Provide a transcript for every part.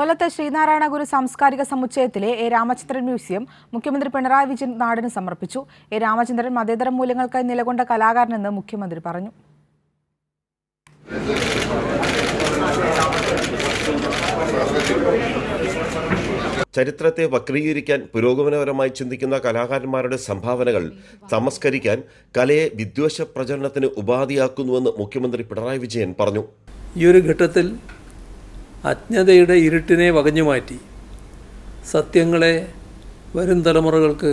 കൊല്ലത്തെ ശ്രീനാരായണ ഗുരു സാംസ്കാരിക സമുച്ചയത്തിലെ A. Ramachandran museum മുഖ്യമന്ത്രി പിണറായി വിജയൻ നാടിന് സമർപ്പിച്ചു. എ. രാമചന്ദ്രൻ മതേതര മൂല്യങ്ങൾക്കായി നിലകൊണ്ട കലാകാരനെന്ന് മുഖ്യമന്ത്രി പറഞ്ഞു. ചരിത്രത്തെ വക്രീകരിക്കാൻ പുരോഗമനപരമായി ചിന്തിക്കുന്ന കലാകാരന്മാരുടെ സംഭാവനകൾ തമസ്കരിക്കാൻ കലയെ വിദ്വേഷ പ്രചരണത്തിന് ഉപാധിയാക്കുന്നുവെന്ന് മുഖ്യമന്ത്രി പിണറായി വിജയൻ പറഞ്ഞു. ഈ ഒരു ഘട്ടത്തിൽ അജ്ഞതയുടെ ഇരുട്ടിനെ വകഞ്ഞു മാറ്റി. സത്യങ്ങളെ വരും തലമുറകൾക്ക്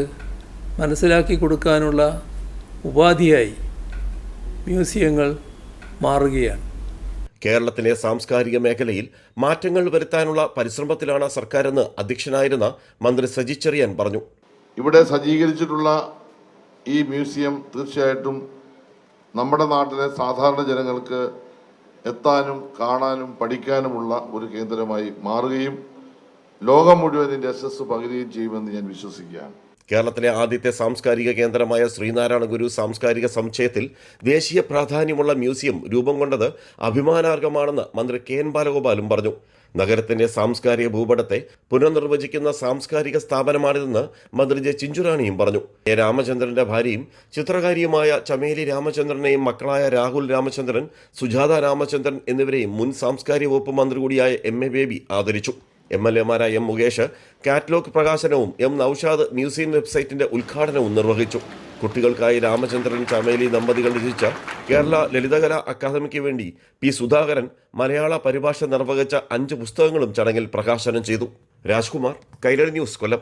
മനസ്സിലാക്കി കൊടുക്കാനുള്ള ഉപാധിയായി മ്യൂസിയങ്ങൾ മാറുകയാണ്. കേരളത്തിലെ സാംസ്കാരിക മേഖലയിൽ മാറ്റങ്ങൾ വരുത്താനുള്ള പരിശ്രമത്തിലാണ് സർക്കാരെന്ന് അധ്യക്ഷനായിരുന്ന മന്ത്രി സജി ചെറിയാൻ പറഞ്ഞു. ഇവിടെ സജ്ജീകരിച്ചിട്ടുള്ള ഈ മ്യൂസിയം തീർച്ചയായിട്ടും നമ്മുടെ നാട്ടിലെ സാധാരണ ജനങ്ങൾക്ക് എത്താനും കാണാനും പഠിക്കാനുമുള്ള ഒരു കേന്ദ്രമായി മാറുകയും ലോകം മുഴുവൻ ഇതിന്റെ യശസ് പകരുകയും ചെയ്യുമെന്ന് ഞാൻ വിശ്വസിക്കുകയാണ്. കേരളത്തിലെ ആദ്യത്തെ സാംസ്കാരിക കേന്ദ്രമായ ശ്രീനാരായണ ഗുരു സാംസ്കാരിക സമുച്ചയത്തിൽ ദേശീയ പ്രാധാന്യമുള്ള മ്യൂസിയം രൂപം കൊണ്ടത് അഭിമാനാർഹമാണെന്ന് മന്ത്രി കെ എൻ ബാലഗോപാലും പറഞ്ഞു. നഗരത്തിന്റെ സാംസ്കാരിക ഭൂപടത്തെ പുനർനിർവചിക്കുന്ന സാംസ്കാരിക സ്ഥാപനമാണിതെന്ന് മന്ത്രി ജെ ചിഞ്ചുറാണിയും പറഞ്ഞു. എ രാമചന്ദ്രന്റെ ഭാര്യയും ചിത്രകാരിയുമായ ചമേലി രാമചന്ദ്രനെയും മക്കളായ രാഹുൽ രാമചന്ദ്രൻ സുജാത രാമചന്ദ്രൻ എന്നിവരെയും മുൻ സാംസ്കാരിക വകുപ്പ് മന്ത്രി കൂടിയായ എം എ ബേബി ആദരിച്ചു. എം എൽ എമാരായ എം മുകേഷ് കാറ്റ്ലോഗ് പ്രകാശനവും എം നൌഷാദ് മ്യൂസിയം വെബ്സൈറ്റിന്റെ ഉദ്ഘാടനവും നിർവഹിച്ചു. കുട്ടികൾക്കായി രാമചന്ദ്രൻ ചമേലി ദമ്പതികൾ രചിച്ച കേരള ലളിതകലാ അക്കാദമിക്ക് വേണ്ടി പി സുധാകരൻ മലയാള പരിഭാഷ നിർവഹിച്ച അഞ്ച് പുസ്തകങ്ങളും ചടങ്ങിൽ പ്രകാശനം ചെയ്തു. രാജ്കുമാർ കൈരളി ന്യൂസ് കൊല്ലം.